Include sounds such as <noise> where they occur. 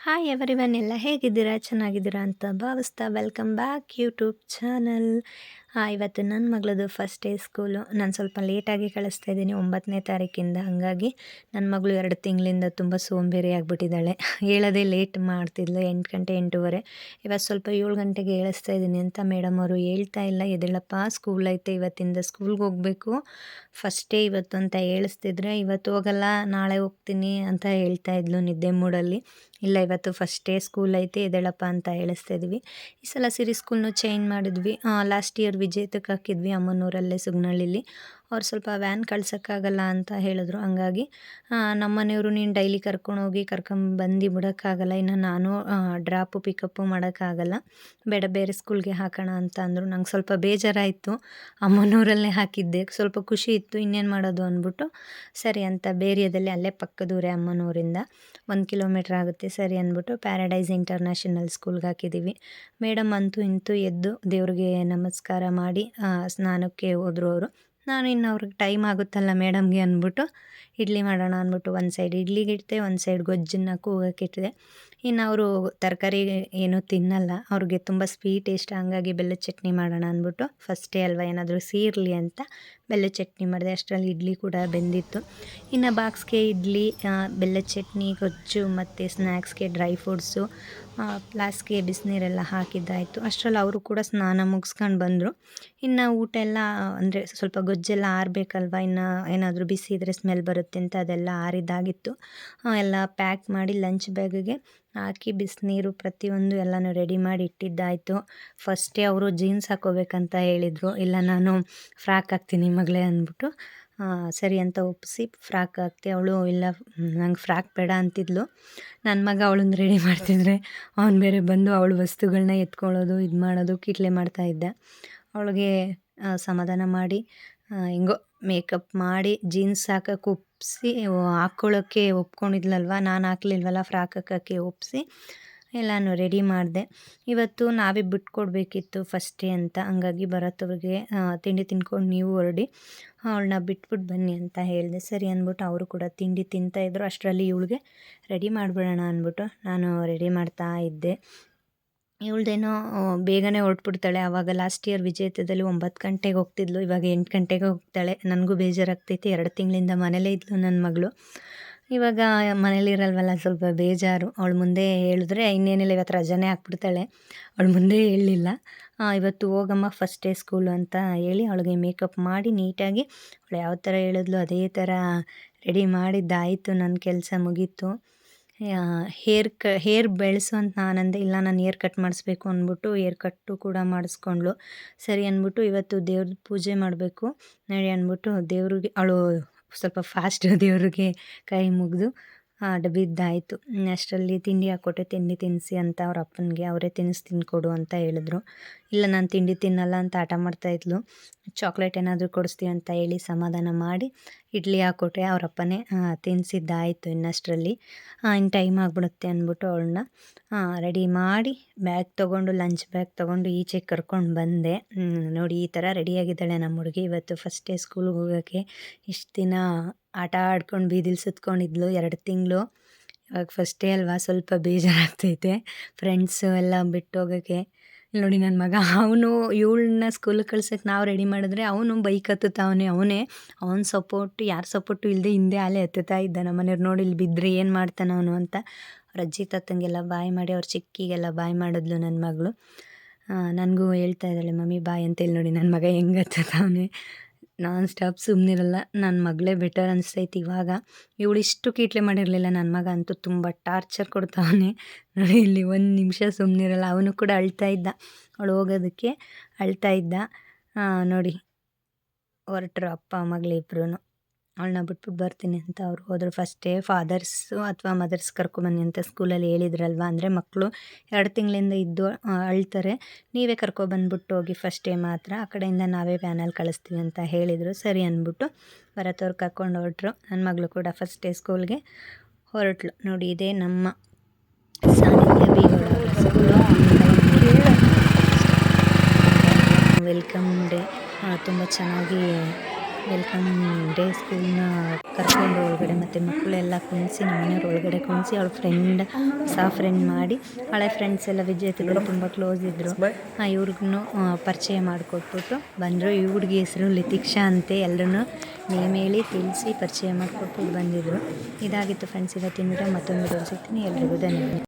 Hi everyone ಎಲ್ಲ ಹೇಗಿದ್ದೀರಾ? ಚೆನ್ನಾಗಿದ್ದೀರಾ ಅಂತ ಭಾವಿಸ್ತಾ ವೆಲ್ಕಮ್ ಬ್ಯಾಕ್ ಯೂಟ್ಯೂಬ್ ಚಾನಲ್ ಇವತ್ತು ನನ್ನ ಮಗಳದು ಫಸ್ಟ್ ಡೇ ಸ್ಕೂಲು ನಾನು ಸ್ವಲ್ಪ ಲೇಟಾಗಿ ಕಳಿಸ್ತಾ ಇದ್ದೀನಿ ಒಂಬತ್ತನೇ ತಾರೀಕಿಂದ. ಹಾಗಾಗಿ ನನ್ನ ಮಗಳು ಎರಡು ತಿಂಗಳಿಂದ ತುಂಬ ಸೋಂಬೇರಿ ಆಗಿಬಿಟ್ಟಿದ್ದಾಳೆ. ಹೇಳೋದೇ ಲೇಟ್ ಮಾಡ್ತಿದ್ಲು, ಎಂಟು ಗಂಟೆ ಎಂಟೂವರೆ. ಇವತ್ತು ಸ್ವಲ್ಪ ಏಳು ಗಂಟೆಗೆ ಹೇಳಿಸ್ತಾ ಇದ್ದೀನಿ ಅಂತ ಮೇಡಮ್ ಅವರು ಹೇಳ್ತಾ ಇಲ್ಲ. ಎದ್ದೇಳಪ್ಪ ಸ್ಕೂಲ್ ಐತೆ, ಇವತ್ತಿಂದ ಸ್ಕೂಲ್ಗೆ ಹೋಗಬೇಕು. ಫಸ್ಟ್ ಡೇ ಇವತ್ತು ಅಂತ ಹೇಳಿಸ್ತಿದ್ರೆ ಇವತ್ತು ಹೋಗಲ್ಲ, ನಾಳೆ ಹೋಗ್ತೀನಿ ಅಂತ ಹೇಳ್ತಾ ಇದ್ಲು ನಿದ್ದೆ ಮೂಡಲ್ಲಿ. ಇಲ್ಲ, ಇವತ್ತು ಫಸ್ಟ್ ಡೇ ಸ್ಕೂಲ್ ಐತೆ ಎದಳಪ್ಪ ಅಂತ ಹೇಳಿಸ್ತಾ ಇದ್ವಿ. ಈ ಸಲ ಸಿರಿ ಸ್ಕೂಲ್ನು ಚೇಂಜ್ ಮಾಡಿದ್ವಿ. ಲಾಸ್ಟ್ ಇಯರ್ ವಿಜೇತಕ್ಕೆ ಹಾಕಿದ್ವಿ ಅಮ್ಮನೂರಲ್ಲೇ ಸುಗ್ನಳ್ಳಿಲಿ. ಅವ್ರು ಸ್ವಲ್ಪ ವ್ಯಾನ್ ಕಳ್ಸೋಕ್ಕಾಗಲ್ಲ ಅಂತ ಹೇಳಿದ್ರು. ಹಂಗಾಗಿ ನಮ್ಮ ಮನೆಯವರು ನೀನು ಡೈಲಿ ಕರ್ಕೊಂಡೋಗಿ ಕರ್ಕೊಂಬಂದು ಬಿಡೋಕ್ಕಾಗಲ್ಲ. ಇನ್ನು ನಾನು ಡ್ರಾಪು ಪಿಕಪ್ಪು ಮಾಡೋಕ್ಕಾಗಲ್ಲ. ಬೇಡ, ಬೇರೆ ಸ್ಕೂಲ್ಗೆ ಹಾಕೋಣ ಅಂತ ಅಂದರು. ನಂಗೆ ಸ್ವಲ್ಪ ಬೇಜಾರಾಯಿತು. ಅಮ್ಮನೂರಲ್ಲೇ ಹಾಕಿದ್ದೆ. ಸ್ವಲ್ಪ ಖುಷಿ ಇತ್ತು. ಇನ್ನೇನು ಮಾಡೋದು ಅಂದ್ಬಿಟ್ಟು, ಸರಿ ಅಂತ ಬೇರಿಯಾದಲ್ಲಿ ಅಲ್ಲೇ ಪಕ್ಕದೂರೇ ಅಮ್ಮನೂರಿಂದ ಒಂದು ಕಿಲೋಮೀಟ್ರ್ ಆಗುತ್ತೆ. ಸರಿ ಅಂದ್ಬಿಟ್ಟು ಪ್ಯಾರಡೈಸ್ ಇಂಟರ್ನ್ಯಾಷನಲ್ ಸ್ಕೂಲ್ಗೆ ಹಾಕಿದ್ದೀವಿ ಮೇಡಮ್ ಅಂತೂ ಇಂತೂ ಎದ್ದು ದೇವ್ರಿಗೆ ನಮಸ್ಕಾರ ಮಾಡಿ ಸ್ನಾನಕ್ಕೆ ಹೋದರು ಅವರು. ನಾನು ಇನ್ನು ಅವ್ರಿಗೆ ಟೈಮ್ ಆಗುತ್ತಲ್ಲ ಮೇಡಮ್ಗೆ ಅಂದ್ಬಿಟ್ಟು, ಇಡ್ಲಿ ಮಾಡೋಣ ಅಂದ್ಬಿಟ್ಟು ಒಂದು ಸೈಡ್ ಇಡ್ಲಿಗೆ ಇಡ್ತೆ, ಒಂದು ಸೈಡ್ ಗೊಜ್ಜನ್ನ ಕೂಗಕ್ಕೆ ಇಟ್ಟಿದೆ. ಇನ್ನು ಅವರು ತರಕಾರಿ ಏನು ತಿನ್ನಲ್ಲ, ಅವ್ರಿಗೆ ತುಂಬ ಸ್ವೀಟ್ ಇಷ್ಟ ಹಂಗಾಗಿ ಬೆಲ್ಲದ ಚಟ್ನಿ ಮಾಡೋಣ ಅಂದ್ಬಿಟ್ಟು ಫಸ್ಟೇ ಅಲ್ವಾ ಏನಾದರೂ ಸೇರಲಿ ಅಂತ ಬೆಲ್ಲದ ಚಟ್ನಿ ಮಾಡಿದೆ. ಅಷ್ಟರಲ್ಲಿ ಇಡ್ಲಿ ಕೂಡ ಬೆಂದಿತ್ತು. ಇನ್ನು ಬಾಕ್ಸ್ಗೆ ಇಡ್ಲಿ ಬೆಲ್ಲದ ಚಟ್ನಿ, ಗೊಜ್ಜು ಮತ್ತು ಸ್ನ್ಯಾಕ್ಸ್ಗೆ ಡ್ರೈ ಫ್ರೂಟ್ಸು ಪ್ಲಾಸ್ಗೆ ಬಿಸಿನೀರೆಲ್ಲ ಹಾಕಿದ್ದಾಯಿತು. ಅಷ್ಟರಲ್ಲಿ ಅವರು ಕೂಡ ಸ್ನಾನ ಮುಗಿಸ್ಕೊಂಡು ಬಂದರು. ಇನ್ನು ಊಟ ಎಲ್ಲ, ಅಂದರೆ ಸ್ವಲ್ಪ ಗೊಜ್ಜೆಲ್ಲ ಆರಬೇಕಲ್ವ? ಇನ್ನು ಏನಾದರೂ ಬಿಸಿ ಇದ್ರೆ ಸ್ಮೆಲ್ ಬರುತ್ತೆ ಅಂತ ಅದೆಲ್ಲ ಆರಿದ್ದಾಗಿತ್ತು. ಎಲ್ಲ ಪ್ಯಾಕ್ ಮಾಡಿ ಲಂಚ್ ಬ್ಯಾಗಿಗೆ ಹಾಕಿ ಬಿಸಿನೀರು ಪ್ರತಿಯೊಂದು ಎಲ್ಲನೂ ರೆಡಿ ಮಾಡಿ ಇಟ್ಟಿದ್ದಾಯಿತು. ಫಸ್ಟೇ ಅವರು ಜೀನ್ಸ್ ಹಾಕೋಬೇಕಂತ ಹೇಳಿದರು. ಇಲ್ಲ, ನಾನು ಫ್ರಾಕ್ ಹಾಕ್ತೀನಿ ಮಗಳೇ ಅಂದ್ಬಿಟ್ಟು ಸರಿ ಅಂತ ಒಪ್ಪಿಸಿ ಫ್ರಾಕ್ ಹಾಕ್ತಿ ಅವಳು, ಇಲ್ಲ, ನಂಗೆ ಫ್ರಾಕ್ ಬೇಡ ಅಂತಿದ್ಲು. ನನ್ನ ಮಗ ಅವಳನ್ನ ರೆಡಿ ಮಾಡ್ತಿದ್ರೆ ಅವನು ಬೇರೆ ಬಂದು ಅವಳು ವಸ್ತುಗಳನ್ನ ಎತ್ಕೊಳ್ಳೋದು ಇದು ಮಾಡೋದು ಕಿಟ್ಲೆ ಮಾಡ್ತಾಯಿದ್ದ ಅವಳಿಗೆ ಸಮಾಧಾನ ಮಾಡಿ ಹೆಂಗೋ ಮೇಕಪ್ ಮಾಡಿ ಜೀನ್ಸ್ ಹಾಕಕ್ಕೆ ಒಪ್ಪಿಸಿ ಹಾಕ್ಕೊಳ್ಳೋಕ್ಕೆ ಒಪ್ಕೊಂಡಿದ್ಲಲ್ವ? ನಾನು ಹಾಕ್ಲಿಲ್ವಲ್ಲ ಫ್ರಾಕ್ ಹಾಕೋಕ್ಕೆ ಒಪ್ಪಿಸಿ ಎಲ್ಲನೂ ರೆಡಿ ಮಾಡಿದೆ. ಇವತ್ತು ನಾವೇ ಬಿಟ್ಕೊಡ್ಬೇಕಿತ್ತು ಫಸ್ಟೇ ಅಂತ. ಹಂಗಾಗಿ ಬರತ್ತವ್ರಿಗೆ ತಿಂಡಿ ತಿನ್ಕೊಂಡು ನೀವು ಹೊರಡಿ, ಅವಳನ್ನ ಬಿಟ್ಬಿಟ್ಟು ಬನ್ನಿ ಅಂತ ಹೇಳಿದೆ. ಸರಿ ಅಂದ್ಬಿಟ್ಟು ಅವರು ಕೂಡ ತಿಂಡಿ ತಿಂತಾಯಿದ್ರು ಅಷ್ಟರಲ್ಲಿ ಇವಳಿಗೆ ರೆಡಿ ಮಾಡಿಬಿಡೋಣ ಅಂದ್ಬಿಟ್ಟು ನಾನು ರೆಡಿ ಮಾಡ್ತಾ ಇದ್ದೆ. ಇವಳ್ದೇನೋ ಬೇಗನೆ ಹೊರಟ್ಬಿಡ್ತಾಳೆ. ಆವಾಗ ಲಾಸ್ಟ್ ಇಯರ್ ವಿಜೇತದಲ್ಲಿ ಒಂಬತ್ತು ಗಂಟೆಗೆ ಹೋಗ್ತಿದ್ಲು. ಇವಾಗ ಎಂಟು ಗಂಟೆಗೆ ಹೋಗ್ತಾಳೆ. ನನಗೂ ಬೇಜಾರಾಗ್ತೈತಿ. ಎರಡು ತಿಂಗಳಿಂದ ಮನೇಲೇ ಇದ್ಲು ನನ್ನ ಮಗಳು. ಇವಾಗ ಮನೇಲಿರಲ್ವಲ್ಲ ಸ್ವಲ್ಪ ಬೇಜಾರು. ಅವಳು ಮುಂದೆ ಹೇಳಿದ್ರೆ ಇನ್ನೇನಿಲ್ಲ ಇವತ್ತು ರಜಾನೇ ಹಾಕ್ಬಿಡ್ತಾಳೆ ಅವಳು ಮುಂದೆ ಹೇಳಲಿಲ್ಲ ಇವತ್ತು ಹೋಗಮ್ಮ ಫಸ್ಟ್ ಡೇ ಸ್ಕೂಲು ಅಂತ ಹೇಳಿ ಅವಳಿಗೆ ಮೇಕಪ್ ಮಾಡಿ ನೀಟಾಗಿ, ಅವಳು ಯಾವ ಥರ ಹೇಳಿದ್ಲು, ಅದೇ ಥರ ರೆಡಿ ಮಾಡಿದ್ದಾಯಿತು. ನನ್ನ ಕೆಲಸ ಮುಗೀತು. ಹೇರ್ ಕ, ಹೇರ್ ಬೆಳೆಸುವಂತ ನಾನಂದೆ, ಇಲ್ಲ ನಾನು ಹೇರ್ ಕಟ್ ಮಾಡಿಸ್ಬೇಕು ಅಂದ್ಬಿಟ್ಟು ಹೇರ್ ಕಟ್ಟು ಕೂಡ ಮಾಡಿಸ್ಕೊಂಡ್ಳು. ಸರಿ ಅಂದ್ಬಿಟ್ಟು ಇವತ್ತು ದೇವ್ರ ಪೂಜೆ ಮಾಡಬೇಕು. ನಡಿ ಅಂದ್ಬಿಟ್ಟು ದೇವ್ರಿಗೆ ಅವಳು ಸ್ವಲ್ಪ ಫಾಸ್ಟ್ <laughs> ದೇವ್ರಿಗೆ ಕೈ ಮುಗಿದು ಡಬ್ಬಿದ್ದಾಯಿತು ಅಷ್ಟರಲ್ಲಿ ತಿಂಡಿ ಹಾಕ್ಕೊಟ್ಟೆ. ತಿಂಡಿ ತಿನ್ನಿಸಿ ಅಂತ ಅವ್ರ ಅಪ್ಪನಿಗೆ ಅವರೇ ತಿನ್ನಿಸಿ ತಿನ್ಕೊಡು ಅಂತ ಹೇಳಿದ್ರು. ಇಲ್ಲ, ನಾನು ತಿಂಡಿ ತಿನ್ನಲ್ಲ ಅಂತ ಆಟ ಮಾಡ್ತಾಯಿದ್ಲು ಚಾಕ್ಲೇಟ್ ಏನಾದರೂ ಕೊಡಿಸ್ತೀವಿ ಅಂತ ಹೇಳಿ ಸಮಾಧಾನ ಮಾಡಿ ಇಡ್ಲಿ ಹಾಕ್ಕೊಟ್ಟೆ. ಅವ್ರ ಅಪ್ಪನೇ ತಿನ್ನಿಸಿದ್ದಾಯಿತು ಇನ್ನಷ್ಟರಲ್ಲಿ ಇನ್ನು ಟೈಮ್ ಆಗಿಬಿಡುತ್ತೆ ಅಂದ್ಬಿಟ್ಟು ಅವಳನ್ನ ರೆಡಿ ಮಾಡಿ ಬ್ಯಾಗ್ ತೊಗೊಂಡು, ಲಂಚ್ ಬ್ಯಾಗ್ ತೊಗೊಂಡು ಈಚೆಗೆ ಕರ್ಕೊಂಡು ಬಂದೆ. ನೋಡಿ ಈ ಥರ ರೆಡಿಯಾಗಿದ್ದಾಳೆ ನಮ್ಮ ಹುಡುಗಿ. ಇವತ್ತು ಫಸ್ಟ್ ಡೇ ಸ್ಕೂಲ್ಗೆ ಹೋಗೋಕ್ಕೆ ಇಷ್ಟು ದಿನ ಆಟ ಆಡ್ಕೊಂಡು ಬೀದಿಲಿ ಸುತ್ಕೊಂಡಿದ್ಲು ಎರಡು ತಿಂಗಳು. ಇವಾಗ ಫಸ್ಟೇ ಅಲ್ವಾ, ಸ್ವಲ್ಪ ಬೇಜಾರಾಗ್ತೈತೆ. ಫ್ರೆಂಡ್ಸು ಎಲ್ಲ ಬಿಟ್ಟೋಗೋಕ್ಕೆ ನೋಡಿ ನನ್ನ ಮಗ, ಅವನು ಇವಳನ್ನ ಸ್ಕೂಲಿಗೆ ಕಳ್ಸೋಕ್ಕೆ ನಾವು ರೆಡಿ ಮಾಡಿದ್ರೆ ಅವನು ಬೈಕ್ ಹತ್ತುತ್ತಾವನೆ ಅವನೇ, ಅವನ. ಸಪೋರ್ಟ್ ಯಾರ ಸಪೋರ್ಟು ಇಲ್ಲದೆ ಹಿಂದೆ ಅಲ್ಲೇ ಹತ್ತುತ್ತಾ ಇದ್ದ. ನಮ್ಮ ಮನೆಯವ್ರು ನೋಡಿ ಇಲ್ಲಿ ಬಿದ್ದರೆ ಏನು ಮಾಡ್ತಾನೆ ಅವನು ಅಂತ. ಅವ್ರ ಅಜ್ಜಿ ತತ್ತಂಗೆಲ್ಲ ಬಾಯ್ ಮಾಡಿ, ಅವ್ರ ಚಿಕ್ಕಿಗೆಲ್ಲ ಬಾಯ್ ಮಾಡಿದ್ಲು ನನ್ನ ಮಗಳು. ನನಗೂ ಹೇಳ್ತಾ ಇದ್ದಾಳೆ, ಮಮ್ಮಿ, ಬಾಯ್ ಅಂತೇಳಿ ನೋಡಿ ನನ್ನ ಮಗ ಹೆಂಗೆ ಹತ್ತುತ್ತಾವನೆ ನಾನ್ ಸ್ಟಾಪ್ ಸುಮ್ಮನಿರಲ್ಲ ನನ್ನ ಮಗಳೇ ಬೆಟರ್ ಅನಿಸ್ತೈತಿ ಇವಾಗ. ಇವಳು ಇಷ್ಟು ಕೀಟ್ಲೆ ಮಾಡಿರಲಿಲ್ಲ ನನ್ನ ಮಗ ಅಂತೂ ತುಂಬ ಟಾರ್ಚರ್ ಕೊಡ್ತಾವನೆ. ನೋಡಿ, ಇಲ್ಲಿ ಒಂದು ನಿಮಿಷ ಸುಮ್ಮನಿರಲ್ಲ ಅವನು ಕೂಡ ಅಳ್ತಾ ಇದ್ದ. ಅವಳು ಹೋಗೋದಕ್ಕೆ ಅಳ್ತಾ ಇದ್ದ. ನೋಡಿ, ಹೊರಟರು ಅಪ್ಪ ಮಗಳಿಬ್ರು ಅವಳನ್ನ ಬಿಟ್ಬಿಟ್ಟು ಬರ್ತೀನಿ ಅಂತ ಅವ್ರು ಹೋದರು. ಫಸ್ಟೇ ಫಾದರ್ಸು ಅಥವಾ ಮದರ್ಸ್ ಕರ್ಕೊಬನ್ನಿ ಅಂತ ಸ್ಕೂಲಲ್ಲಿ ಹೇಳಿದ್ರಲ್ವ? ಅಂದರೆ ಮಕ್ಕಳು ಎರಡು ತಿಂಗಳಿಂದ ಇದ್ದು ಅಳ್ತಾರೆ. ನೀವೇ ಕರ್ಕೊಬಂದ್ಬಿಟ್ಟು ಹೋಗಿ ಫಸ್ಟ್ ಡೇ ಮಾತ್ರ. ಆ ಕಡೆಯಿಂದ ನಾವೇ ವ್ಯಾನಲ್ಲಿ ಕಳಿಸ್ತೀವಿ ಅಂತ ಹೇಳಿದರು. ಸರಿ ಅಂದ್ಬಿಟ್ಟು ಬರತ್ತವ್ರು ಕರ್ಕೊಂಡು ಹೊರಟ್ರು. ನನ್ನ ಮಗಳು ಕೂಡ ಫಸ್ಟ್ ಡೇ ಸ್ಕೂಲ್ಗೆ ಹೊರಟ್ಲು ನೋಡಿ ಇದೇ ನಮ್ಮ ಸಾನಿಧ್ಯ ಬೀಗೋಳ ಸ್ಕೂಲು ವೆಲ್ಕಮ್ ಡೇ. ತುಂಬ ಚೆನ್ನಾಗಿ ವೆಲ್ಕಮ್ ಡೇ ಸ್ಕೂಲ್ನ ಕರ್ಕೊಂಡು ಒಳಗಡೆ ಮತ್ತು ಮಕ್ಕಳೆಲ್ಲ ಕುಣಿಸಿ ನಮ್ಮ ಮನೆಯವ್ರ ಒಳಗಡೆ ಕುಣಿಸಿ ಅವಳ ಫ್ರೆಂಡ್ ಸಹ ಫ್ರೆಂಡ್ ಮಾಡಿ ಹಳೆ ಫ್ರೆಂಡ್ಸ್ ಎಲ್ಲ ವಿಜೇತಗಳು ತುಂಬ ಕ್ಲೋಸ್ ಇದ್ದರು ಇವ್ರಿಗೂ ಪರಿಚಯ ಮಾಡಿಕೊಟ್ಬಿಟ್ಟು ಬಂದರು ಈ ಹುಡುಗಿ ಹೆಸರು ಲಿತಿಕ್ಷಾ ಅಂತೆ ಎಲ್ಲರೂ ನೇಮ್ ಹೇಳಿ ತಿಳಿಸಿ ಪರಿಚಯ ಮಾಡಿಕೊಟ್ಬಿಟ್ಟು ಬಂದಿದ್ದರು ಇದಾಗಿತ್ತು ಫ್ರೆಂಡ್ಸ್ ಇವತ್ತಿನ ವಿಡಿಯೋ ಮತ್ತೊಂದು ಸಿಗ್ತೀನಿ. ಎಲ್ರಿಗೂ ಧನ್ಯವಾದ.